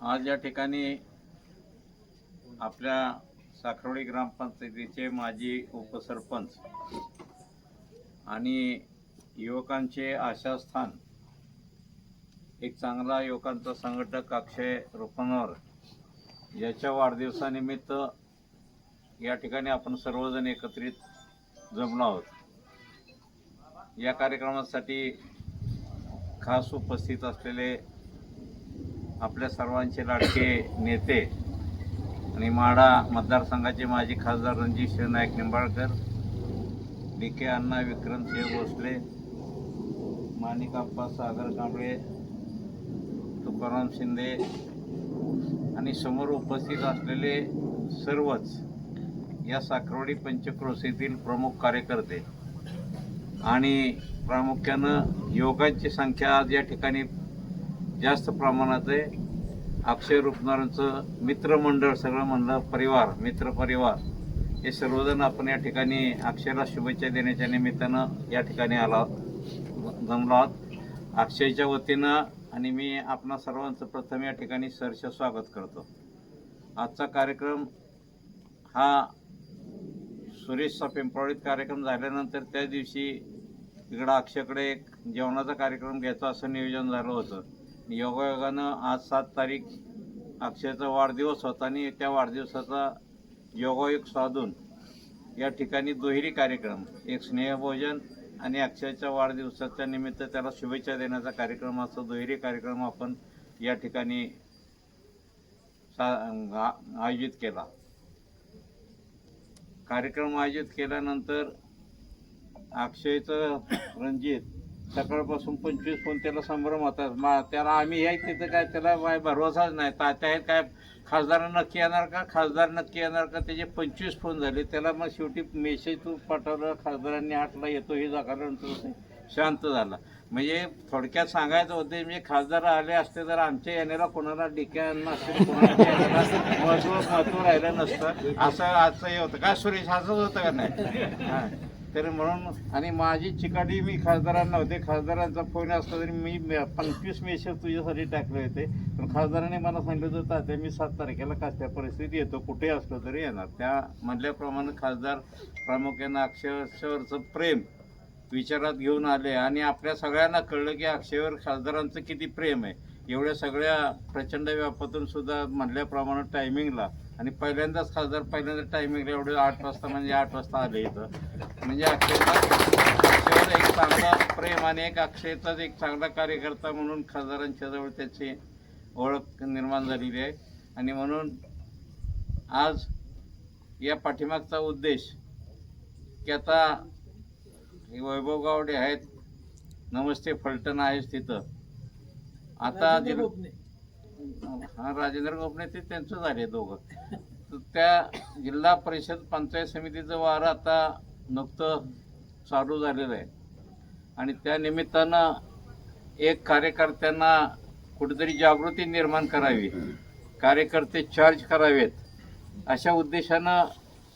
आज या ठिकाणी आपल्या साखरोळी ग्रामपंचायतीचे माजी उपसरपंच आणि युवकांचे आशास्थान एक चांगला युवकांचा संघटक अक्षय रुपनवर याच्या वाढदिवसानिमित्त या ठिकाणी आपण सर्वजण एकत्रित जमलो आहोत. या कार्यक्रमासाठी खास उपस्थित असलेले आपल्या सर्वांचे लाडके नेते आणि माढा मतदारसंघाचे माजी खासदार रणजित शिवनायक निंबाळकर डी के अण्णा विक्रमसिंह भोसले माणिकाप्पा सागर कांबळे तुकाराम शिंदे आणि समोर उपस्थित असलेले सर्वच या साखरवाडी पंचक्रोशीतील प्रमुख कार्यकर्ते. आणि प्रामुख्यानं युवकांची संख्या आज या ठिकाणी जास्त प्रमाणात आहे. अक्षय रूपनारायणचं मित्रमंडळ सगळं म्हणलं परिवार मित्र परिवार हे सर्वजण आपण या ठिकाणी अक्षयला शुभेच्छा देण्याच्या निमित्तानं या ठिकाणी आला जमलो आहोत. अक्षयच्या वतीनं आणि मी आपणा सर्वांचं प्रथम या ठिकाणी सहर्ष स्वागत करतो. आजचा कार्यक्रम हा सुरेशचा पिंपळीत कार्यक्रम झाल्यानंतर त्या दिवशी इकडं अक्षयकडे एक जेवणाचा कार्यक्रम घ्यायचा असं नियोजन झालं होतं. योगायोगानं आज सात तारीख अक्षयचा वाढदिवस होता आणि त्या वाढदिवसाचा योगायोग साधून या ठिकाणी दुहेरी कार्यक्रम एक स्नेहभोजन आणि अक्षयच्या वाढदिवसाच्या निमित्त त्याला शुभेच्छा देण्याचा कार्यक्रम असतो दुहेरी कार्यक्रम आपण या ठिकाणी सा- आ- आयोजित केला. कार्यक्रम आयोजित केल्यानंतर अक्षयचं रणजित सकाळपासून पंचवीस फोन त्याला संभ्रम होता. मा त्याला आम्ही याय तिथं काय त्याला काय भरवसाच नाही. तात्या आहेत काय खासदार नक्की येणार का? खासदार नक्की येणार का? त्याचे पंचवीस फोन झाले. त्याला मग शेवटी मेसेज तू पाठवलं खासदारांनी आठला येतो हे जागाल्यानंतर शांत झाला. म्हणजे थोडक्यात सांगायचं होते म्हणजे खासदार आले असते तर आमच्या येण्याला कोणाला डिक्या नसते कोणाला महत्त्व महत्त्व राहिलं नसतं. असं असं हे होतं का? सुरेश असंच होतं का नाही? हां. तर म्हणून आणि माझी चिकाटी मी खासदारांना होते. खासदारांचा फोन असला तरी मी पंचवीस मेसेज तुझ्यासाठी टाकले होते. पण खासदारांनी मला सांगितलं होतं तात्या मी सात तारखेला कसल्या परिस्थिती येतो. कुठे असलो तरी येणार. त्या म्हटल्याप्रमाणे खासदार प्रामुख्यानं अक्षरवरचं प्रेम विचारात घेऊन आले. आणि आपल्या सगळ्यांना कळलं की अक्षयवर खासदारांचं किती प्रेम आहे. एवढ्या सगळ्या प्रचंड व्यापातून सुद्धा म्हटल्याप्रमाणे टायमिंगला आणि पहिल्यांदाच खासदार पहिल्यांदा टायमिंगला एवढे आठ वाजता म्हणजे आठ वाजता आले इथं. म्हणजे अक्षयवर एक चांगला प्रेम आणि एक अक्षयचाच एक चांगला कार्यकर्ता म्हणून खासदारांच्या जवळ त्याची ओळख निर्माण झालेली आहे. आणि म्हणून आज या पाठीमागचा उद्देश की आता वैभव गावडे आहेत. नमस्ते फलटण आहेच तिथं. आता हा राजेंद्र गोपणे ते त्यांचं झाले दोघं. तर त्या जिल्हा परिषद पंचायत समितीचं वारं आता नुकतं चालू झालेलं आहे. आणि त्या निमित्तानं एक कार्यकर्त्यांना कुठेतरी जागृती निर्माण करावी कार्यकर्ते चार्ज करावेत अशा उद्देशानं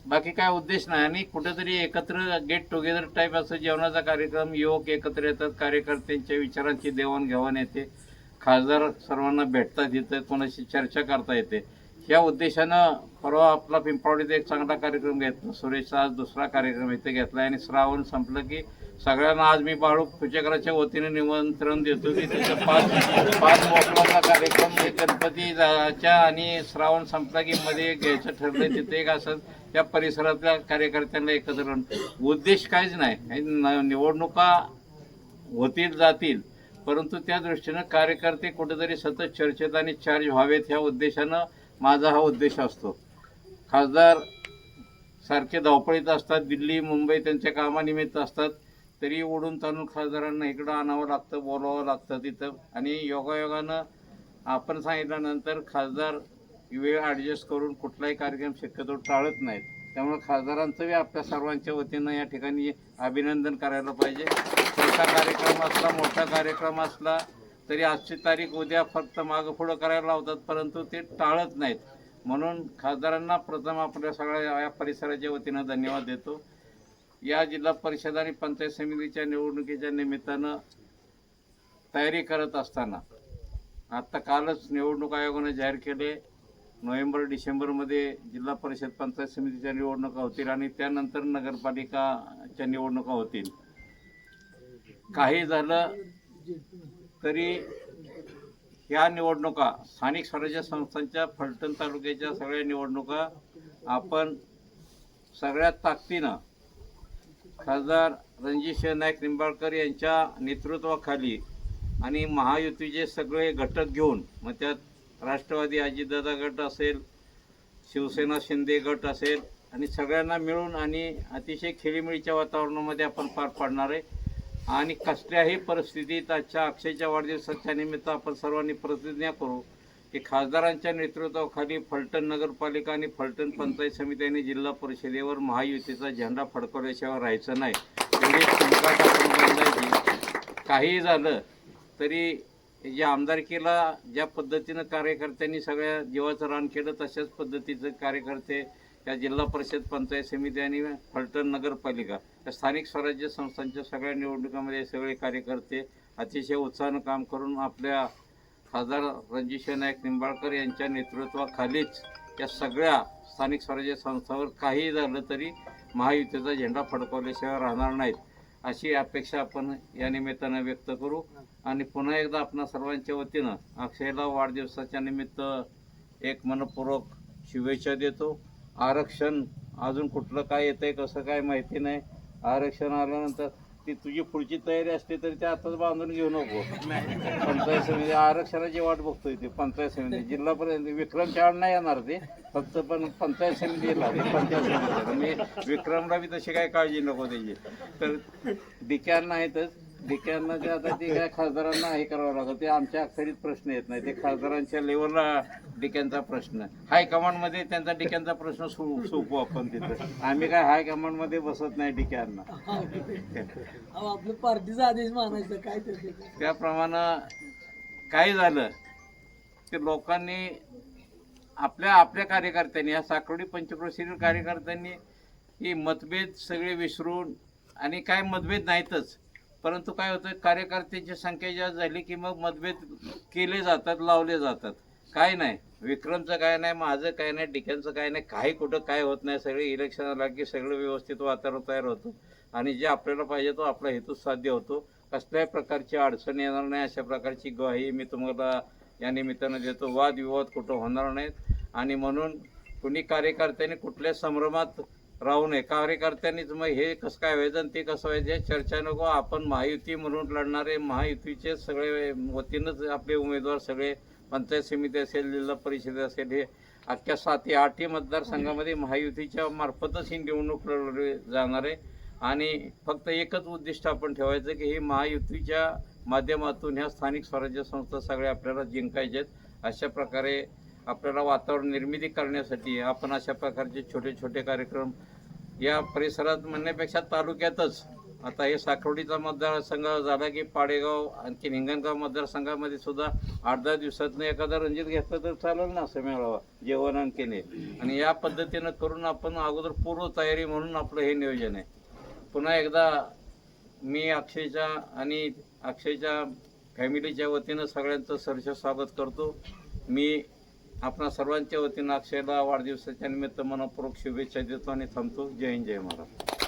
बाकी काय उद्देश नाही. आणि कुठेतरी एकत्र गेट टुगेदर टाईप असं जेवणाचा कार्यक्रम युवक एकत्र येतात कार्यकर्त्यांच्या विचारांची देवाणघेवाण येते. खासदार सर्वांना भेटतात येतं कोणाशी चर्चा करता येते. या उद्देशानं परवा आपला पिंपळवाडीत एक चांगला कार्यक्रम घेतला. सुरेशचा आज दुसरा कार्यक्रम इथे घेतला आणि श्रावण संपलं की सगळ्यांना आज मी बाळू पूजेकराच्या वतीने निमंत्रण देतो की त्याचं पाच पाच मोकळाचा कार्यक्रम हे गणपतीच्या आणि श्रावण संपला की मध्ये घ्यायचं ठरलं तिथे एक असं त्या परिसरातल्या कार्यकर्त्यांना एकत्र उद्देश काहीच नाही. निवडणुका होतील जातील. परंतु त्या दृष्टीनं कार्यकर्ते कुठेतरी सतत चर्चेत आणि चार्ज व्हावेत ह्या उद्देशानं माझा हा उद्देश असतो. खासदार सारखे धावपळीत असतात दिल्ली मुंबई त्यांच्या कामानिमित्त असतात तरी ओढून ताणून खासदारांना इकडं आणावं लागतं बोलावं लागतं तिथं. आणि योगायोगानं आपण सांगितल्यानंतर खासदार वेळ ॲडजस्ट करून कुठलाही कार्यक्रम शक्यतो टाळत नाहीत. त्यामुळे खासदारांचं बी आपल्या सर्वांच्या वतीनं या ठिकाणी अभिनंदन करायला पाहिजे. छोटा कार्यक्रम असला मोठा कार्यक्रम असला तरी आजची तारीख उद्या फक्त मागं पुढं करायला लावतात परंतु ते टाळत नाहीत. म्हणून खासदारांना प्रथम आपल्या सगळ्या या परिसराच्या वतीनं धन्यवाद देतो. या जिल्हा परिषद आणि पंचायत समितीच्या निवडणुकीच्या निमित्तानं तयारी करत असताना आत्ता कालच निवडणूक आयोगाने जाहीर केले. नोव्हेंबर डिसेंबरमध्ये जिल्हा परिषद पंचायत समितीच्या निवडणुका होतील आणि त्यानंतर नगरपालिकाच्या निवडणुका होतील. काही झालं तरी ह्या निवडणुका स्थानिक स्वराज्य संस्थांच्या फलटण तालुक्याच्या सगळ्या निवडणुका आपण सगळ्यात ताकदीनं खासदार रणजितसिंह नाईक निंबाळकर यांच्या नेतृत्वाखाली आणि महायुतीचे सगळे घटक घेऊन मग त्यात राष्ट्रवादी अजितदादा गट असेल शिवसेना शिंदे गट असेल आणि सगळ्यांना मिळून आणि अतिशय खेळीमेळीच्या वातावरणामध्ये आपण पार पाडणार आहे. आणि कसल्याही परिस्थितीत आजच्या अक्षयच्या वाढदिवसाच्या निमित्त आपण सर्वांनी प्रतिज्ञा करू की खासदारांच्या नेतृत्वाखाली फलटण नगरपालिका आणि फलटण पंचायत समिती आणि जिल्हा परिषदेवर महायुतीचा झेंडा फडकवल्याशिवाय राहायचं नाही. काहीही झालं तरी या आमदारकीला ज्या पद्धतीनं कार्यकर्त्यांनी सगळ्या जीवाचं रान केलं तशाच पद्धतीचं कार्यकर्ते या जिल्हा परिषद पंचायत समिती आणि फलटण नगरपालिका या स्थानिक स्वराज्य संस्थांच्या सगळ्या निवडणुकामध्ये सगळे कार्यकर्ते अतिशय उत्साहानं काम करून आपल्या खासदार रणजित नाईक निंबाळकर यांच्या नेतृत्वाखालीच या सगळ्या स्थानिक स्वराज्य संस्थांवर काही झालं तरी महायुतीचा झेंडा फडकवल्याशिवाय राहणार नाहीत. अशी अपेक्षा आपण या निमित्तानं व्यक्त करू. आणि पुन्हा एकदा आपणा सर्वांच्या वतीनं अक्षयला वाढदिवसाच्या निमित्त एक मनपूर्वक शुभेच्छा देतो. आरक्षण अजून कुठलं काय येतं आहे कसं काय माहिती नाही. आरक्षण आल्यानंतर ती तुझी पुढची तयारी असली तरी ते आताच बांधून घेऊ नको. पंचायत समिती आरक्षणाची वाट बघतोय ते पंचायत समिती. जिल्हा परिषद विक्रम चाळ नाही येणार ते फक्त पण पंचायत समितीला पंचायत समिती. मी विक्रमला बी तशी काय काळजी नको त्याची. तर डिक्यांना नाहीतच. ते आता ते काय खासदारांना हे करावं लागतं ते आमच्या अक्षरीत प्रश्न येत नाही. ते खासदारांच्या लेवलला डिक्यांचा प्रश्न. हायकमांडमध्ये त्यांचा डिक्यांचा प्रश्न सो सोपू आपण तिथं. आम्ही काय हायकमांडमध्ये बसत नाही डिक्यांना अहो आपलं पार्टीचा आदेश मानायचं काय त्याप्रमाणे काय झालं ते लोकांनी आपल्या आपल्या कार्यकर्त्यांनी या साकवडी पंचक्रोशीतील कार्यकर्त्यांनी ही मतभेद सगळे विसरून आणि काय मतभेद नाहीतच परंतु काय होतं कार्यकर्त्यांची संख्या जास्त झाली की मग मतभेद केले जातात लावले जातात. काय नाही. विक्रमचं काय नाही माझं काय नाही डिक्यांचं काय नाही काही कुठं काय होत नाही. सगळे इलेक्शन आला की सगळं व्यवस्थित वातावरण तयार होतं. आणि जे आपल्याला पाहिजे तो आपला हेतू साध्य होतो. कसल्याही प्रकारची अडचण येणार नाही अशा प्रकारची ग्वाही मी तुम्हाला या निमित्तानं देतो. वादविवाद कुठं होणार नाहीत. आणि म्हणून कुणी कार्यकर्त्यांनी कुठल्या संभ्रमात राहू नये कार्यकर्त्यांनीच मग हे कसं काय व्हायचं ते कसं व्हायचं चर्चा नको आपण महायुती म्हणून लढणारे महायुतीचे सगळे वतीनंच आपले उमेदवार सगळे पंचायत समिती असेल जिल्हा परिषद असेल हे अख्ख्या साती आठही मतदारसंघामध्ये महायुतीच्या मार्फतच ही निवडणूक लढवली जाणार आहे. आणि फक्त एकच उद्दिष्ट आपण ठेवायचं की ही महायुतीच्या माध्यमातून ह्या स्थानिक स्वराज्य संस्था सगळ्या आपल्याला जिंकायच्या आहेत. अशा प्रकारे आपल्याला वातावरण निर्मिती करण्यासाठी आपण अशा प्रकारचे छोटे छोटे कार्यक्रम या परिसरात म्हणण्यापेक्षा तालुक्यातच. आता हे साखवडीचा मतदारसंघ झाला की पाडेगाव आणखी हिंगणगाव मतदारसंघामध्ये सुद्धा आठ दहा दिवसातनं एखादा रणजित घेतलं तर चालेल ना असं मेळावा जेवण आणखीने आणि या पद्धतीनं करून आपण अगोदर पूर्व तयारी म्हणून आपलं हे नियोजन आहे. पुन्हा एकदा मी अक्षयच्या आणि अक्षयच्या फॅमिलीच्या वतीनं सगळ्यांचं सरस स्वागत करतो. मी आपणा सर्वांच्या वतीनं अक्षयला वाढदिवसाच्या निमित्त मनपूर्वक शुभेच्छा देतो आणि थांबतो. जय हिंद जय महाराज